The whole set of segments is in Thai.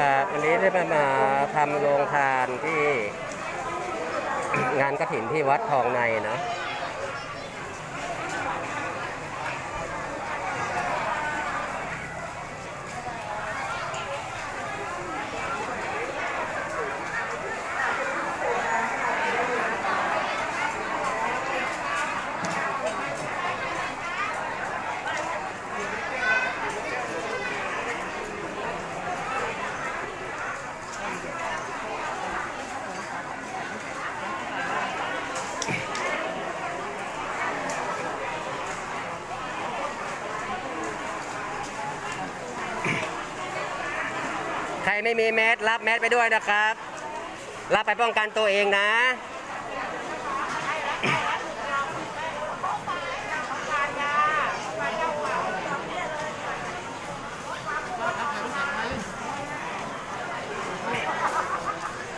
ครับวันนี้ได้มามาทำโรงทานที่ งานกระถินที่วัดทองในเนาะ ไม่มีแมสรับแมสไปด้วยนะครับ รับไปป้องกันตัวเองนะ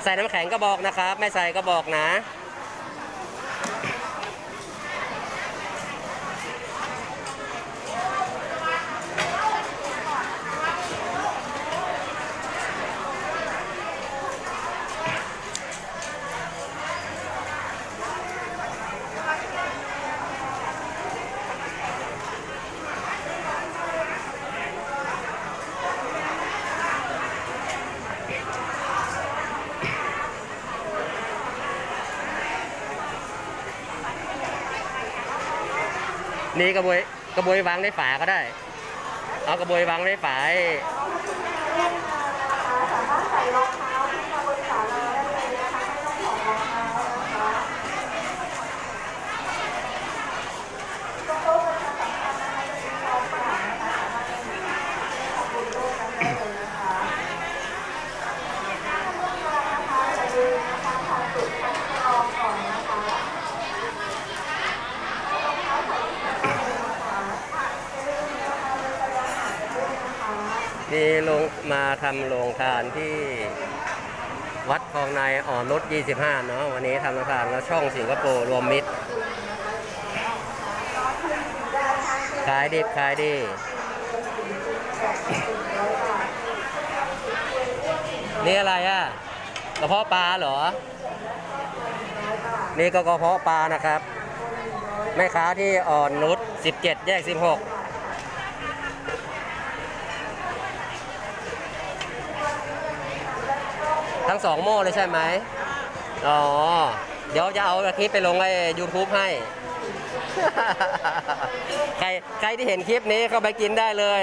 ใส่น้ำแข็งก็บอกนะครับ ไม่ใส่ก็บอกนะ นี่กระบวยกระบวยวางในฝาก็ได้ เอากระบวยวางในฝา ลงมาทำโรงทานที่วัดทองในอ่อนนุช25 เนาะวันนี้ทำโรงทานแล้วช่องสิงคโปร์รวมมิตร ขายดีขายดีนี่อะไรอะกระเพาะปลาเหรอ นี่ก็กระเพาะปลานะครับ แม่ค้าที่อ่อนนุช17 แยก 16 ทั้งสองโม่เลยใช่ไหมอ๋อ เดี๋ยวจะเอาคลิปไปลงใน YouTube ให้ ใครใครที่เห็นคลิปนี้ก็ไปกินได้เลย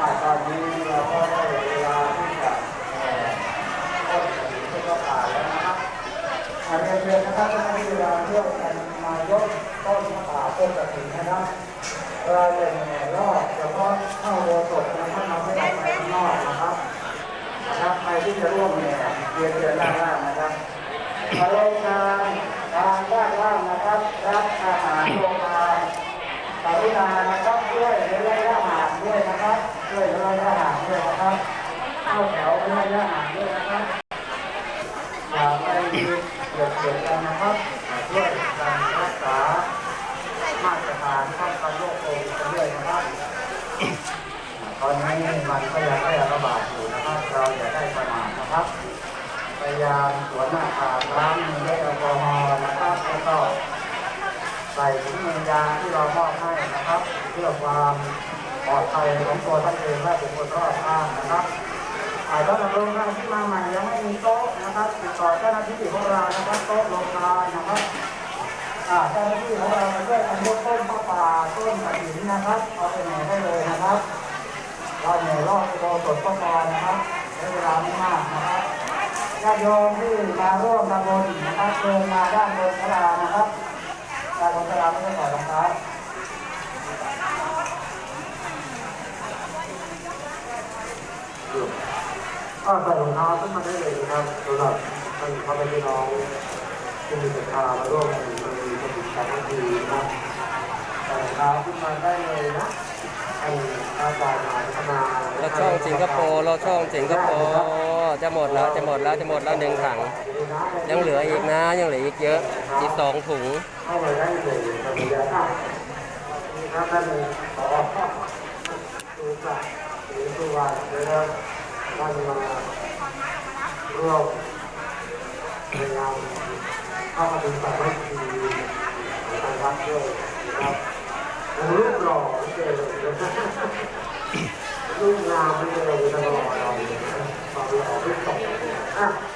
อ่าตอนนี้เราก็ได้เวลาที่จะเอ่อต้นกระถิ่นที่ก็ผ่านแล้วนะครับอาเรียน ท่านที่เวลาเที่ยวกันมายกต้นมะขามต้นกระถิ่นนะครับเราจะแห่รอบเฉพาะเข้าโบสถ์นะครับเราไม่ได้ไปข้างนอกนะครับนะครับใครที่จะร่วมแห่เรียนเชิญด้านล่างนะครับมาลงานทางด้านล่างนะครับรับอาหารโรงทานกรุณานะครับช่วยในระยะห่างด้วยนะครับช่วยในระยะห่างด้วยนะครับเข้าแถวในระยะห่างด้วยนะครับ ตอนนี้มันก็ยังแพร่ระบาดอยู่นะครับ เราอย่าได้ประมาทนะครับพยายามสวนหน้ากากล้างมือด้วยแอลกอฮอล์นะครับแล้วก็ใส่ถุงมือยางที่เรามอบให้นะครับ เพื่อความปลอดภัยของตัวท่านเองและบุคคลรอบข้างนะครับอาจจะนำโรงงานที่มาใหม่ยังไม่มีโต๊ะนะครับติดต่อเจ้าหน้าที่ของเรานะครับโต๊ะโรงงานนะครับเจ้าหน้าที่ของเราช่วยอันยกต้นผ้าป่าต้นกระถิ่นนะครับเอาไปไหนได้เลยนะครับ เราเหนื่อยรอบโบสถก็พอนะครับใช้เวลาไม่มากนะครับญาติโยมที่มาร่วมทำบุญนะครับเดินมาด้านบนศาลานะครับด้านบนศาลาไม่ต้องถอดรองเท้าก็ใส่รองเท้าขึ้นมาได้เลยนะครับสำหรับท่านพ่อแม่พี่น้องที่มีศรัทธามาร่วมมีกฐินสามัคคีนะครับใส่รองเท้าขึ้นมาได้เลยนะ เราช่องสิงคโปร์เราช่องสิงคโปร์จะหมดแล้วจะหมดแล้วจะหมดแล้วหนึ่งถัง ยังเหลืออีกนะยังเหลืออีกเยอะอีกสองถุงเข้าไปได้เลยครับเดี๋ยวครับนี่ครับท่านขอดูสักหรือสุวรรณนะครับท่านมาร่วมในงานเข้ามาเป็นสามัคคีของทางวัดด้วยนะครับรูป หล่อเกินรูปงามเร็วตลอดเราความหลออไม่ตกอะ